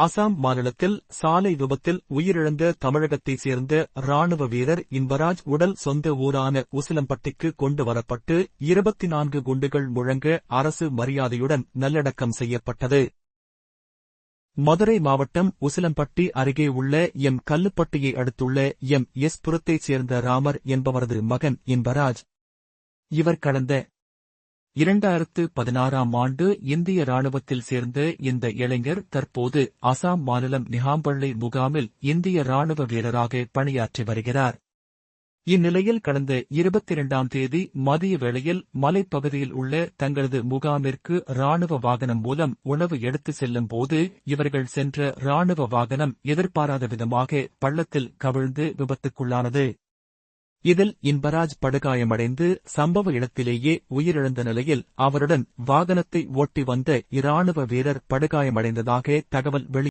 அசாம் மாநிலத்தில் சாலை விபத்தில் உயிரிழந்த தமிழகத்தைச் சேர்ந்த ராணுவ வீரர் இன்பராஜ் உடல் சொந்த ஊரான உசிலம்பட்டிக்கு கொண்டு வரப்பட்டு இருபத்தி நான்கு குண்டுகள் முழங்க அரசு மரியாதையுடன் நல்லடக்கம் செய்யப்பட்டது. மதுரை மாவட்டம் உசிலம்பட்டி அருகே உள்ள எம். கல்லுப்பட்டியை அடுத்துள்ள எம். எஸ். புரத்தைச் சேர்ந்த ராமர் என்பவரது மகன் இன்பராஜ். இவர் கடந்த இரண்டாயிரத்து பதினாறாம் ஆண்டு இந்திய ராணுவத்தில் சேர்ந்த இந்த இளைஞர் தற்போது அசாம் மாநிலம் நிகாம்பள்ளி முகாமில் இந்திய ராணுவ வீரராக பணியாற்றி வருகிறார். இந்நிலையில் கடந்த இருபத்தி இரண்டாம் தேதி மதிய வேளையில் மலைப்பகுதியில் உள்ள தங்களது முகாமிற்கு ராணுவ வாகனம் மூலம் உணவு எடுத்து செல்லும் போது இவர்கள் சென்ற ராணுவ வாகனம் எதிர்பாராத விதமாக பள்ளத்தில் கவிழ்ந்து விபத்துக்குள்ளானது. இதில் இன்பராஜ் படுகாயமடைந்து சம்பவ இடத்திலேயே உயிரிழந்த நிலையில் அவருடன் வாகனத்தை ஓட்டி வந்த இராணுவ வீரர் படுகாயமடைந்ததாக தகவல் வெளி